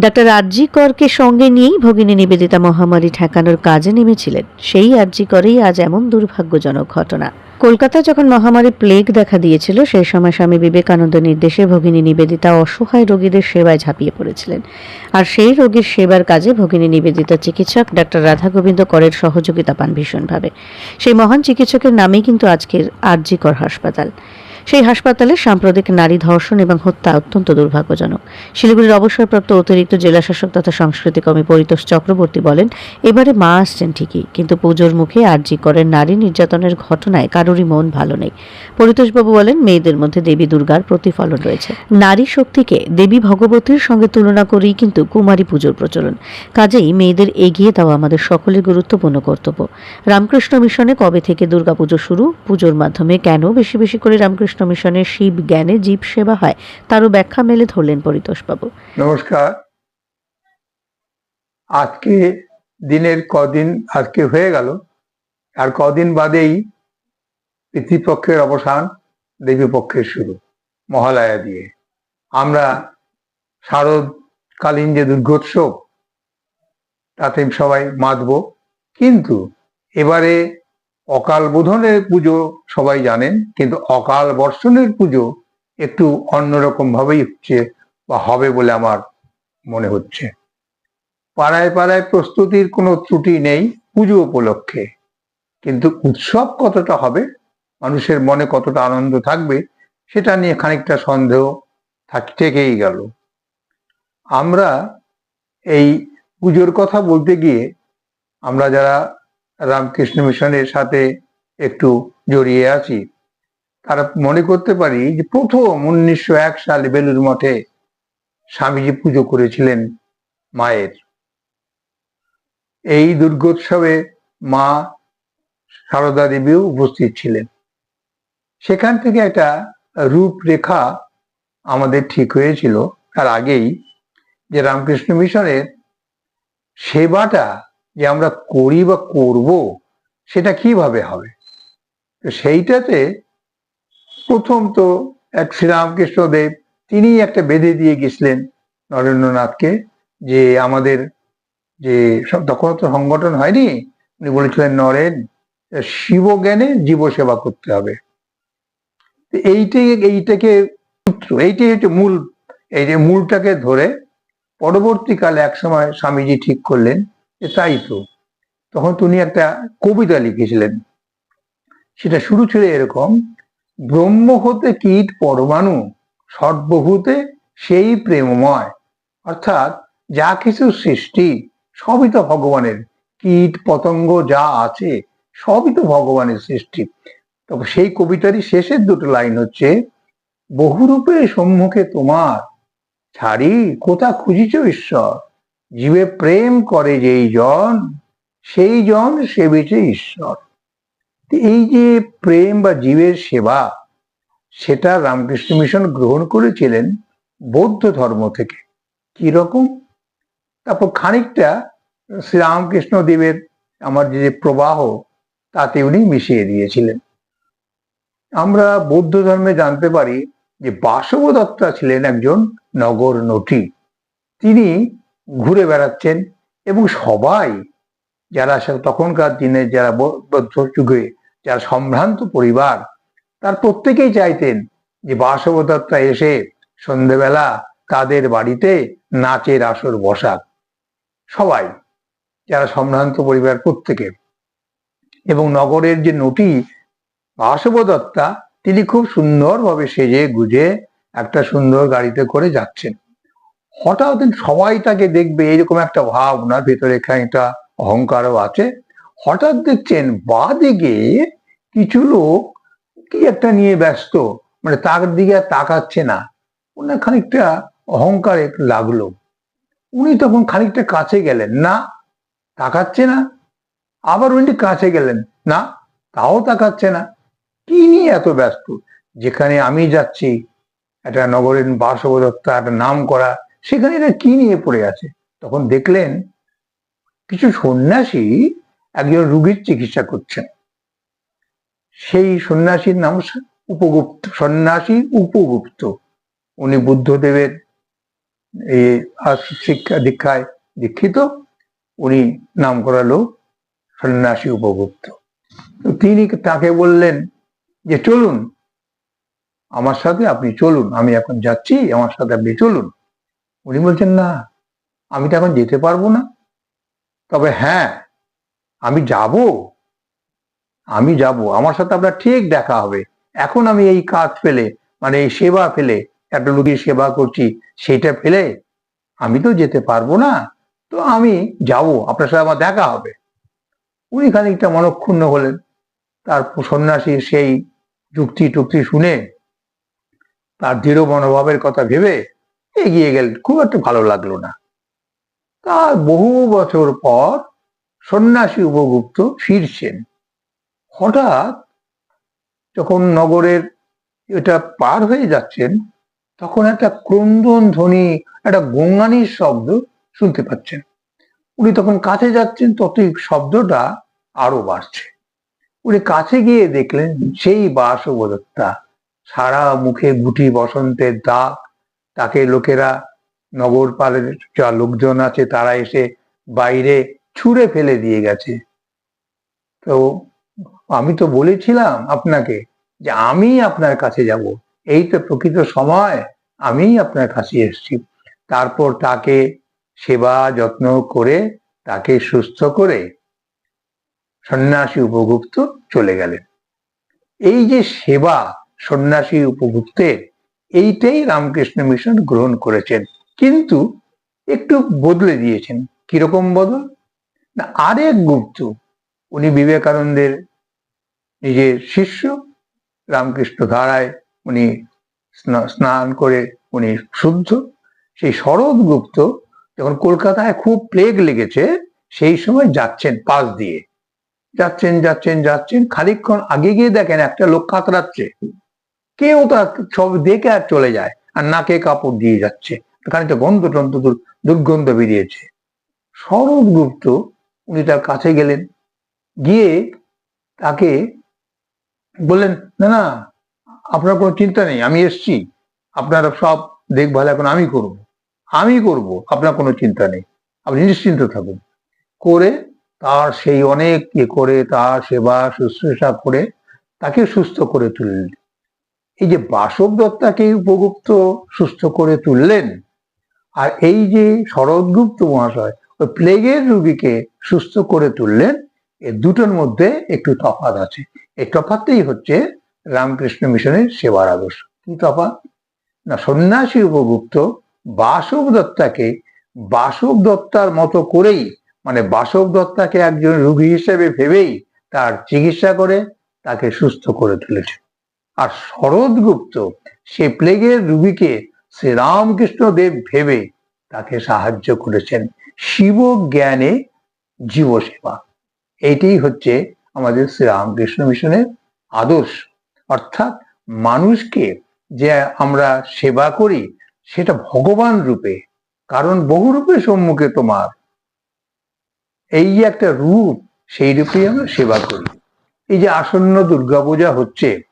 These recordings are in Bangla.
ডাক্তার আরজি করকে সঙ্গে নিয়েই ভগিনী নিবেদিতা মহামারী ঠেকানোর কাজে নেমেছিলেন। সেই আরজি করেই আজ এমন দুর্ভাগ্যজনক ঘটনা। কলকাতা যখন মহামারী প্লেগ দেখা দিয়েছিল, সেই সময় স্বামী বিবেকানন্দ নির্দেশে ভগিনী নিবেদিতা অসহায় রোগীদের সেবায় ঝাঁপিয়ে পড়েছিলেন। আর সেই রোগীর সেবার কাজে ভগিনী নিবেদিতা চিকিৎসক ডাক্তার রাধা গোবিন্দ করের সহযোগিতা পান ভীষণভাবে। সেই মহান চিকিৎসকের নামেই কিন্তু আজকের আরজি কর হাসপাতাল। সেই হাসপাতালে সাম্প্রতিক নারী ধর্ষণ এবং হত্যা অত্যন্ত দুর্ভাগ্যজনক। শিলিগুড়ির অবসরপ্রাপ্ত অতিরিক্ত জেলাশাসক তথা সংস্কৃতি কর্মী পরিতোষ চক্রবর্তী বলেন, এবারে মা আসছেন ঠিকই, কিন্তু পুজোর মুখে আরজি করেন নারী নির্যাতনের ঘটনায় কারোরই মন ভালো নেই। পরিতোষবাবু বলেন, মেয়েদের মধ্যে দেবী দুর্গার প্রতিফলন রয়েছে। নারী শক্তিকে দেবী ভগবতীর সঙ্গে তুলনা করেই কিন্তু কুমারী পুজোর প্রচলন। কাজেই মেয়েদের এগিয়ে দেওয়া আমাদের সকলের গুরুত্বপূর্ণ কর্তব্য। রামকৃষ্ণ মিশনে কবে থেকে দুর্গাপুজো শুরু? পুজোর মাধ্যমে কেন বেশি বেশি করে রামকৃষ্ণ মিশনের শিব জ্ঞানে জীব সেবা হয়, তারও ব্যাখ্যা মেলে ধরলেন পরিতোষবাবু। নমস্কার। আজকে দিনের কদিন, আজকে হয়ে গেল। আর কদিন বাদেই পিতৃপক্ষের অবসান দেবী পক্ষের শুরু, মহালয়া দিয়ে। আমরা শারদকালীন যে দুর্গোৎসব, তাতে সবাই মাতব। কিন্তু এবারে অকাল বোধনের পুজো সবাই জানেন, কিন্তু অকাল বর্ষণের পুজো একটু অন্যরকম ভাবেই হচ্ছে বা হবে বলে আমার মনে হচ্ছে। পাড়ায় পাড়ায় প্রস্তুতির কোনো ত্রুটি নেই পুজো উপলক্ষে, কিন্তু উৎসব কতটা হবে, মানুষের মনে কতটা আনন্দ থাকবে, সেটা নিয়ে খানিকটা সন্দেহ থাক থেকেই গেল। আমরা এই পুজোর কথা বলতে গিয়ে আমরা যারা রামকৃষ্ণ মিশনের সাথে একটু জড়িয়ে আছি। তারা মনে করতে পারি যে প্রথম উনিশশো এক সালে বেলুর মঠে স্বামীজি পুজো করেছিলেন মায়ের। এই দুর্গোৎসবে মা সারদা দেবীও উপস্থিত ছিলেন। সেখান থেকে একটা রূপরেখা আমাদের ঠিক হয়েছিল তার আগেই যে রামকৃষ্ণ মিশনের সেবাটা যে আমরা করি বা করব, সেটা কীভাবে হবে? তো সেইটাতে প্রথম তো এক শ্রীরামকৃষ্ণ দেব, তিনি একটা বেঁধে দিয়ে গেছিলেন নরেন্দ্রনাথকে যে আমাদের যে তখন তো সংগঠন হয়নি, উনি বলেছিলেন, নরেন শিব জ্ঞানে জীব সেবা করতে হবে। এইটাই, এইটাকে সূত্র, এইটাই হচ্ছে মূল, এই যে মূলটাকে ধরে পরবর্তীকালে এক সময় স্বামীজি ঠিক করলেন যে তাই তো। তখন তিনি একটা কবিতা লিখেছিলেন। সেটা শুরু ছিল এরকম, ব্রহ্ম হতে কীট পরমাণু, সর্বভূতে সেই প্রেমময়। অর্থাৎ যা কিছু সৃষ্টি, সবই তো ভগবানের। কীট, পতঙ্গ যা আছে, সবই তো ভগবানের সৃষ্টি। তবে সেই কবিতারই শেষের দুটো লাইন হচ্ছে বহুরূপে সম্মুখে তোমার, ছাড়ি কোথা খুঁজিছ ঈশ্বর? জীবে প্রেম করে যেই জন, সেই জন সেবিছে ঈশ্বর। এই যে প্রেম বা জীবের সেবা, সেটা রামকৃষ্ণ মিশন গ্রহণ করেছিলেন বৌদ্ধ ধর্ম থেকে। কি রকম? তারপর খানিকটা শ্রীরামকৃষ্ণ দেবের আমার যে প্রবাহ, তাতে উনি মিশিয়ে দিয়েছিলেন। আমরা বৌদ্ধ ধর্মে জানতে পারি যে বাসব দত্তা ছিলেন একজন নগর নটি তিনি ঘুরে বেড়াচ্ছেন এবং সবাই যারা তখনকার দিনে যারা যুগে যারা সম্ভ্রান্ত পরিবার, তার প্রত্যেকেই চাইতেন যে বাসব দত্তা এসে সন্ধেবেলা তাদের বাড়িতে নাচের আসর বসাক। সবাই, যারা সম্ভ্রান্ত পরিবার প্রত্যেকে এবং নগরের যে নটি বাসব দত্তা তিনি খুব সুন্দরভাবে সেজে গুজে একটা সুন্দর গাড়িতে করে যাচ্ছেন। হঠাৎ দিন সবাই তাকে দেখবে, এরকম একটা ভাব ওনার ভেতরে একটা অহংকারও আছে। হঠাৎ দেখছেন বা দিকে কিছু লোক কি একটা নিয়ে ব্যস্ত মানে তার দিকে আর তাকাচ্ছে না। ওনার খানিকটা অহংকার লাগল। উনি তখন খানিকটা কাছে গেলেন। না, তাকাচ্ছে না। আবার উনি কাছে গেলেন। না, তাও তাকাচ্ছে না। কি নিয়ে এত ব্যস্ত? যেখানে আমি যাচ্ছি, একটা নগরের বাসবদত্তা একটা নাম করা সেখানে এরা কি নিয়ে পড়ে আছে? তখন দেখলেন কিছু সন্ন্যাসী একজন রুগীর চিকিৎসা করছেন। সেই সন্ন্যাসীর নাম উপগুপ্ত, সন্ন্যাসী উপগুপ্ত। উনি বুদ্ধদেবের শিক্ষা দীক্ষায় দীক্ষিত। উনি নাম করালো সন্ন্যাসী উপগুপ্ত। তিনি তাকে বললেন যে, চলুন, আমার সাথে আপনি চলুন, আমি এখন যাচ্ছি, আমার সাথে আপনি চলুন। উনি বলছেন, না, আমি তো এখন যেতে পারব না। তবে হ্যাঁ আমি যাব। আমি যাব। আমার সাথে আপনার ঠিক দেখা হবে। এখন আমি এই কাজ ফেলে মানে এই সেবা ফেলে, একটা রুগীর সেবা করছি, সেটা ফেলে আমি তো যেতে পারব না। তো আমি যাব, আপনার সাথে আমার দেখা হবে। উনি খানিকটা মনক্ষুণ্ণ হলেন। তার সন্ন্যাসীর সেই যুক্তি টুক্তি শুনে তার দৃঢ় মনোভাবের কথা ভেবে এগিয়ে গেলেন খুব একটা ভালো লাগল না। তার বহু বছর পর সন্ন্যাসী উপগুপ্ত ফিরছেন। হঠাৎ যখন নগরের এটা পার হয়ে যাচ্ছেন, তখন একটা ক্রন্দন ধ্বনি, একটা গঙ্গানির শব্দ শুনতে পাচ্ছেন। উনি তখন কাছে যাচ্ছেন, ততই শব্দটা আরও বাড়ছে। উনি কাছে গিয়ে দেখলেন, সেই বাসবদত্তা সারা মুখে গুটি বসন্তের দাগ তাকে লোকেরা নগর পালের যা লোকজন আছে তারা এসে বাইরে ছুঁড়ে ফেলে দিয়ে গেছে। তো আমি তো বলেছিলাম আপনাকে যে আমি আপনার কাছে যাব। এই তো প্রকৃত সময় আমি আপনার কাছে এসেছি। তারপর তাকে সেবা যত্ন করে তাকে সুস্থ করে সন্ন্যাসী উপগুপ্ত চলে গেলেন। এই যে সেবা সন্ন্যাসী উপগুপ্তের এইটাই রামকৃষ্ণ মিশন গ্রহণ করেছেন। কিন্তু একটু বদলে দিয়েছেন। কীরকম বদল? না, আরেক গুপ্ত, উনি বিবেকানন্দের নিজের শিষ্য, রামকৃষ্ণ ধারায় উনি স্নান করে উনি শুদ্ধ। সেই শরৎ গুপ্ত যখন কলকাতায় খুব প্লেগ লেগেছে, সেই সময় যাচ্ছেন পাশ দিয়ে। যাচ্ছেন যাচ্ছেন যাচ্ছেন, খানিকক্ষণ আগে গিয়ে দেখেন একটা লোক কাতরাচ্ছে। কেউ তার সব দেখে আর চলে যায় আর নাকে কাপড় দিয়ে যাচ্ছে। খানিকটা গন্ধ টন্ধ দুর- দুর্গন্ধ বেরিয়েছে। শরৎ গুপ্ত, উনি তার কাছে গেলেন। গিয়ে তাকে বললেন, না না, আপনার কোনো চিন্তা নেই, আমি এসছি। আপনার সব দেখভাল এখন আমি করব। আমি করব, আপনার কোনো চিন্তা নেই। আপনি নিশ্চিন্ত থাকুন। করে তার সেই অনেক ইয়ে করে, তার সেবা, শুশ্রূষা করে তাকে সুস্থ করে তুললেন। এই যে বাসব দত্তাকে উপগুপ্ত সুস্থ করে তুললেন, আর এই যে শরৎগুপ্ত মহাশয় ওই প্লেগের রুগীকে সুস্থ করে তুললেন, এ দুটোর মধ্যে একটু তফাৎ আছে। এই তফাৎটাই হচ্ছে রামকৃষ্ণ মিশনের সেবার আদর্শ। কি তফাৎ? না, সন্ন্যাসী উপগুপ্ত বাসব দত্তাকে বাসব দত্তার মতো করেই মানে বাসব দত্তাকে একজন রুগী হিসেবে ভেবেই তার চিকিৎসা করে, তাকে সুস্থ করে তুলেছে। আর শরৎগুপ্ত সে প্লেগের রুগীকে শ্রীরামকৃষ্ণ দেব ভেবে তাকে সাহায্য করেছেন। শিব জ্ঞানে জীব সেবা এইটাই হচ্ছে আমাদের শ্রীরামকৃষ্ণ মিশনের আদর্শ। অর্থাৎ মানুষকে যে আমরা সেবা করি, সেটা ভগবান রূপে। কারণ বহু রূপে সম্মুখে তোমার। এই যে একটা রূপ, সেই রূপেই আমরা সেবা করি। এই যে আসন্ন দুর্গাপূজা হচ্ছে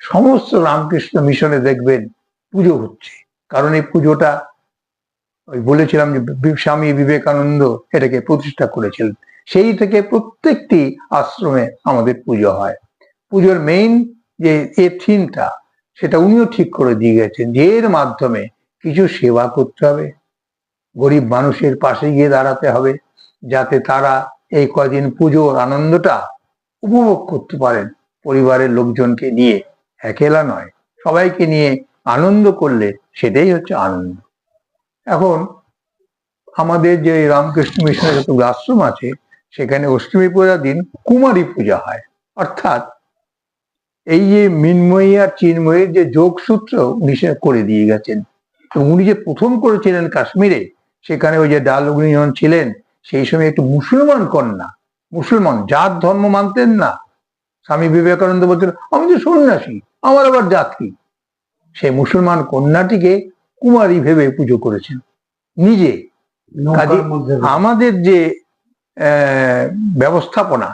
সমস্ত রামকৃষ্ণ মিশনে দেখবেন পুজো হচ্ছে। কারণ এই পুজোটা ওই বলেছিলাম যে স্বামী বিবেকানন্দ এটাকে প্রতিষ্ঠা করেছিলেন। সেই থেকে প্রত্যেকটি আশ্রমে আমাদের পুজো হয়। পুজোর মেইন যে এ থিমটা, সেটা উনিও ঠিক করে দিয়ে গেছেন যে এর মাধ্যমে কিছু সেবা করতে হবে। গরিব মানুষের পাশে গিয়ে দাঁড়াতে হবে, যাতে তারা এই কদিন পুজোর আনন্দটা উপভোগ করতে পারেন পরিবারের লোকজনকে নিয়ে। একেলা নয়। সবাইকে নিয়ে আনন্দ করলে সেটাই হচ্ছে আনন্দ। এখন আমাদের যে রামকৃষ্ণ মিশনের যত আশ্রম আছে, সেখানে অষ্টমী পূজার দিন কুমারী পূজা হয়। অর্থাৎ এই যে মিনময়ী আর চিন্ময়ীর যে যোগসূত্র উনি করে দিয়ে গেছেন উনি যে প্রথম করেছিলেন কাশ্মীরে, সেখানে ওই যে ডালগ্নি যখন ছিলেন, সেই সময় একটু মুসলমান কন্যা, মুসলমান, জাত ধর্ম মানতেন না স্বামী বিবেকানন্দ বলছিল আমি তো সন্ন্যাসী আমার আবার জাত। কি সেই মুসলমান কন্যাটিকে কুমারী ভেবে পুজো করেছেন। নিজে কাজে আমাদের যে আহ, ব্যবস্থাপনা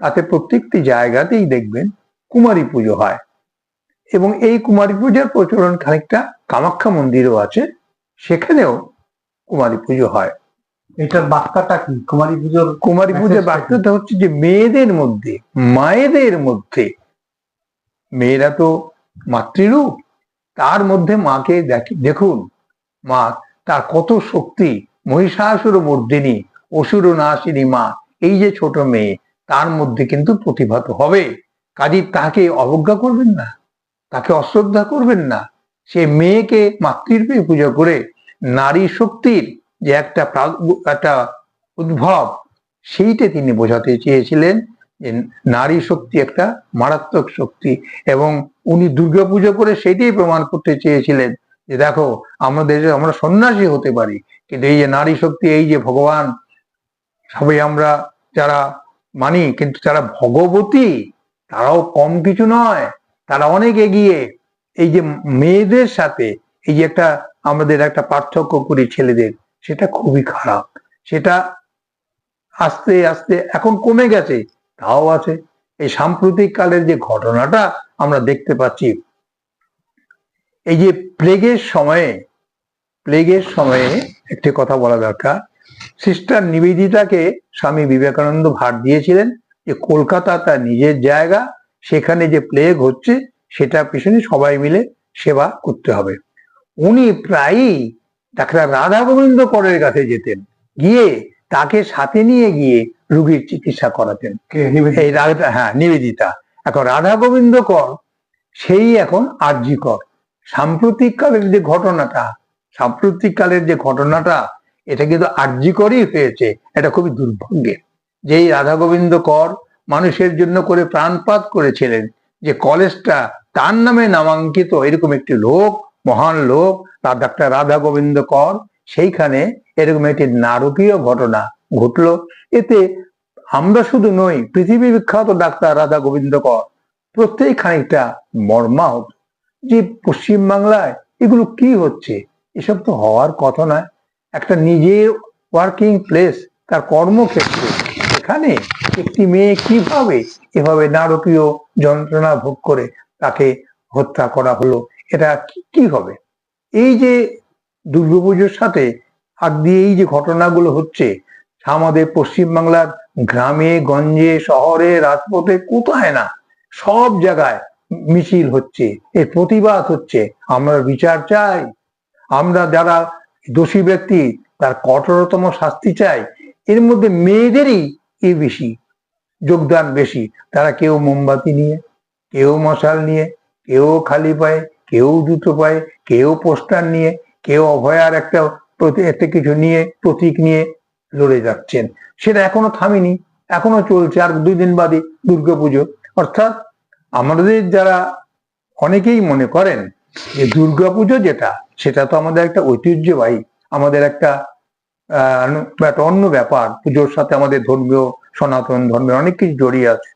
তাতে প্রত্যেকটি জায়গাতেই দেখবেন কুমারী পুজো হয়। এবং এই কুমারী পূজার প্রচলন খানিকটা কামাখ্যা মন্দিরও আছে সেখানেও কুমারী পুজো হয়। এটার বার্তাটা কি? কুমারী পুজোর কুমারী পুজোর Message টা কি? বার্তাটা হচ্ছে যে মেয়েদের মধ্যে মায়েদের মধ্যে মেয়েরা তো মাতৃরূপ তার মধ্যে মাকে দেখি- দেখুন মা তার কত শক্তি মহিষাসুর মর্দিনী অসুর নাশিনী মা এই যে ছোট মেয়ে তার মধ্যে কিন্তু প্রতিভাত হবে। কাজী তাকে অবজ্ঞা করবেন না তাকে অশ্রদ্ধা করবেন না। সে মেয়েকে মাতৃরূপে পুজো করে নারী শক্তির যে একটা একটা উদ্ভব, সেইটা তিনি বোঝাতে চেয়েছিলেন যে নারী শক্তি একটা মারাত্মক শক্তি এবং উনি দুর্গাপুজো করে সেটাই প্রমাণ করতে চেয়েছিলেন যে দেখো আমাদের আমরা সন্ন্যাসী হতে পারি, কিন্তু এই যে নারী শক্তি, এই যে ভগবান সবাই আমরা যারা মানি, কিন্তু যারা ভগবতী, তারাও কম কিছু নয়, তারা অনেক এগিয়ে। এই যে মেয়েদের সাথে, এই যে একটা আমাদের একটা পার্থক্য করি ছেলেদের সেটা খুবই খারাপ। সেটা আস্তে আস্তে এখন কমে গেছে, তাও আছে। এই সাম্প্রতিক কালের যে ঘটনাটা আমরা দেখতে পাচ্ছি, এই যে প্লেগের সময়ে প্লেগের সময়ে একটি কথা বলা দরকার, সিস্টার নিবেদিতাকে স্বামী বিবেকানন্দ ভার দিয়েছিলেন যে কলকাতা তার নিজের জায়গা, সেখানে যে প্লেগ হচ্ছে সেটা পিছনে সবাই মিলে সেবা করতে হবে। উনি প্রায়ই ডাক্তার রাধা গোবিন্দ করের কাছে যেতেন। গিয়ে তাকে সাথে নিয়ে গিয়ে রোগীর চিকিৎসা করাতেন। এই হ্যাঁ নিবেদিতা। এখন রাধা গোবিন্দ কর সেই এখন আরজি কর। সাম্প্রতিক কালের যে ঘটনাটা সাম্প্রতিক কালের যে ঘটনাটা এটা কিন্তু আরজি করই হয়েছে। এটা খুবই দুর্ভাগ্যের। যেই রাধা গোবিন্দ কর মানুষের জন্য করে প্রাণপাত করেছিলেন যে কলেজটা তার নামে নামাঙ্কিত এরকম একটি লোক মহান লোক, তার ডাক্তার রাধা গোবিন্দ কর। সেইখানে এরকম একটি নারকীয় ঘটনা ঘটলো। এতে আমরা শুধু নই পৃথিবী বিখ্যাত ডাক্তার রাধা গোবিন্দ কর প্রত্যেক খানিকটা মর্মাহত। যে পশ্চিমবাংলায় এগুলো কি হচ্ছে, এসব তো হওয়ার কথা নয়। একটা নিজের ওয়ার্কিং প্লেস তার কর্মক্ষেত্রে। এখানে একটি মেয়ে কীভাবে এভাবে নারকীয় যন্ত্রণা ভোগ করে তাকে হত্যা করা হলো? এটা কি- হবে? এই যে দুর্গাপুজোর সাথে হাত দিয়ে এই যে ঘটনাগুলো হচ্ছে, আমাদের পশ্চিমবাংলার গ্রামে, গঞ্জে, শহরে, রাজপথে কোথায় না সব জায়গায় মিছিল হচ্ছে, এর প্রতিবাদ হচ্ছে। আমরা বিচার চাই। আমরা যারা দোষী ব্যক্তি, তার কঠোরতম শাস্তি চাই। এর মধ্যে মেয়েদেরই এ বেশি, যোগদান বেশি। তারা কেউ মোমবাতি নিয়ে, কেউ মশাল নিয়ে, কেউ খালি পায়ে কেউ জুতো পায়ে, কেউ পোস্টার নিয়ে, কেউ অভয়ার একটা প্রতি একটা কিছু নিয়ে, প্রতীক নিয়ে লড়ে যাচ্ছেন। সেটা এখনও থামেনি, এখনও চলছে। আর দুই দিন বাদে দুর্গাপুজো অর্থাৎ আমাদের যারা অনেকেই মনে করেন যে দুর্গাপুজো যেটা, সেটা তো আমাদের একটা ঐতিহ্যবাহী, আমাদের একটা একটা অন্য ব্যাপার। পুজোর সাথে আমাদের ধর্মীয়, সনাতন ধর্মের অনেক কিছু জড়িয়ে আছে।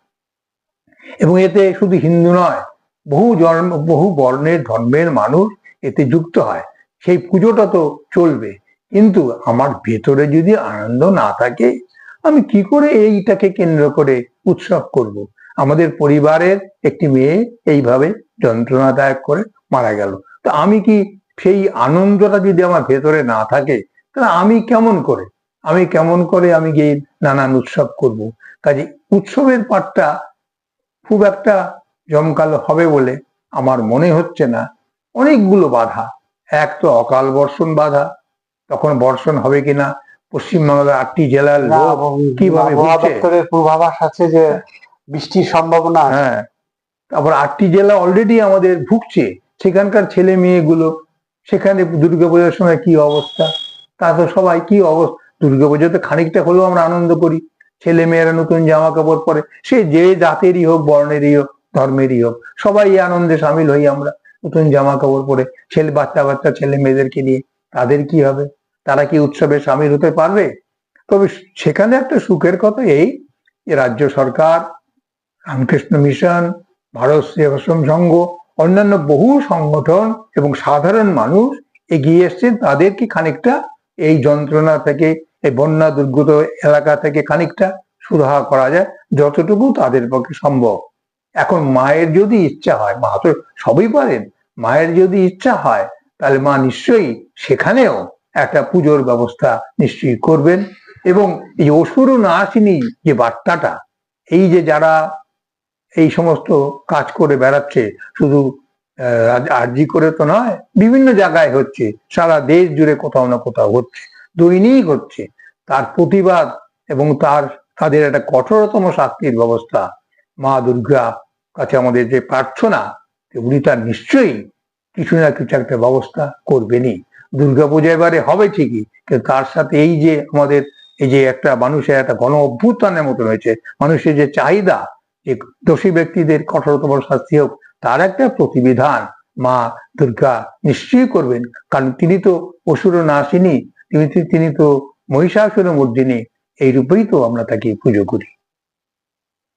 এবং এতে শুধু হিন্দু নয় বহু জন্ম, বহু বর্ণের ধর্মের মানুষ এতে যুক্ত হয় সেই পুজোটা তো চলবে কিন্তু আমার ভেতরে যদি আনন্দ না থাকে, আমি কি করে এইটাকে কেন্দ্র করে উৎসব করব। আমাদের পরিবারের একটি মেয়ে এইভাবে যন্ত্রণাদায়ক করে মারা গেল তো আমি কি সেই আনন্দটা যদি আমার ভেতরে না থাকে, তাহলে আমি কেমন করে আমি কেমন করে আমি গিয়ে নানান উৎসব করব। কাজে উৎসবের পাঠটা খুব একটা জমকালো হবে বলে আমার মনে হচ্ছে না। অনেকগুলো বাধা। এক তো অকাল বর্ষণ বাধা। তখন বর্ষণ হবে কিনা? পশ্চিমবাংলার আটটি জেলার কীভাবে পূর্বাভাস আছে যে বৃষ্টির সম্ভাবনা হ্যাঁ। তারপর আটটি জেলা অলরেডি আমাদের ভুগছে। সেখানকার ছেলে মেয়েগুলো সেখানে দুর্গাপূজার সময় কি অবস্থা? তা তো সবাই কি অবস্থা? দুর্গাপুজোতে খানিকটা হলেও আমরা আনন্দ করি। ছেলে মেয়েরা নতুন জামা কাপড় পরে। সে যে জাতেরই হোক বর্ণেরই হোক ধর্মেরই হোক, সবাই আনন্দে সামিল হই আমরা। নতুন জামা কাপড় পরে ছেলে বাচ্চা বাচ্চা ছেলে মেয়েদেরকে নিয়ে, তাদের কি হবে? তারা কি উৎসবে সামিল হতে পারবে? তবে সেখানে একটা সুখের কথা এই যে রাজ্য সরকার, রামকৃষ্ণ মিশন, ভারত সেবাশ্রম সংঘ, অন্যান্য বহু সংগঠন এবং সাধারণ মানুষ এগিয়ে এসছেন, তাদেরকে খানিকটা এই যন্ত্রণা থেকে, এই বন্যা দুর্গত এলাকা থেকে খানিকটা সুরাহা করা যায়, যতটুকু তাদের পক্ষে সম্ভব। এখন মায়ের যদি ইচ্ছা হয়, মা তো সবই পারেন, মায়ের যদি ইচ্ছা হয়, তাহলে মা নিশ্চয়ই সেখানেও একটা পুজোর ব্যবস্থা নিশ্চয়ই করবেন। এবং এই যে না নাশিনী যে বার্তাটা, এই যে যারা এই সমস্ত কাজ করে বেড়াচ্ছে, শুধু আরজি করে তো নয়, বিভিন্ন জায়গায় হচ্ছে, সারা দেশ জুড়ে কোথাও না কোথাও হচ্ছে, দৈনিক হচ্ছে, তার প্রতিবাদ এবং তার, তাদের একটা কঠোরতম শাস্তির ব্যবস্থা মা দুর্গা কাছে আমাদের যে প্রার্থনা উনি তার নিশ্চয়ই কিছু না কিছু একটা ব্যবস্থা করবেনই। দুর্গা পূজা এবারে হবে ঠিকই, কিন্তু তার সাথে এই যে আমাদের, এই যে একটা মানুষের একটা গণ অভ্যুত্থানের মতো রয়েছে মানুষের যে চাহিদা, যে দোষী ব্যক্তিদের কঠোরতম শাস্তি হোক, তার একটা প্রতিবিধান মা দুর্গা নিশ্চয়ই করবেন। কারণ তিনি তো অসুর নাশিনী, তিনি তিনি তো মহিষাসুর মর্দিনী এই রূপেই তো আমরা তাকে পুজো করি।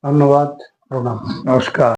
ধন্যবাদ প্রণাম। নমস্কার।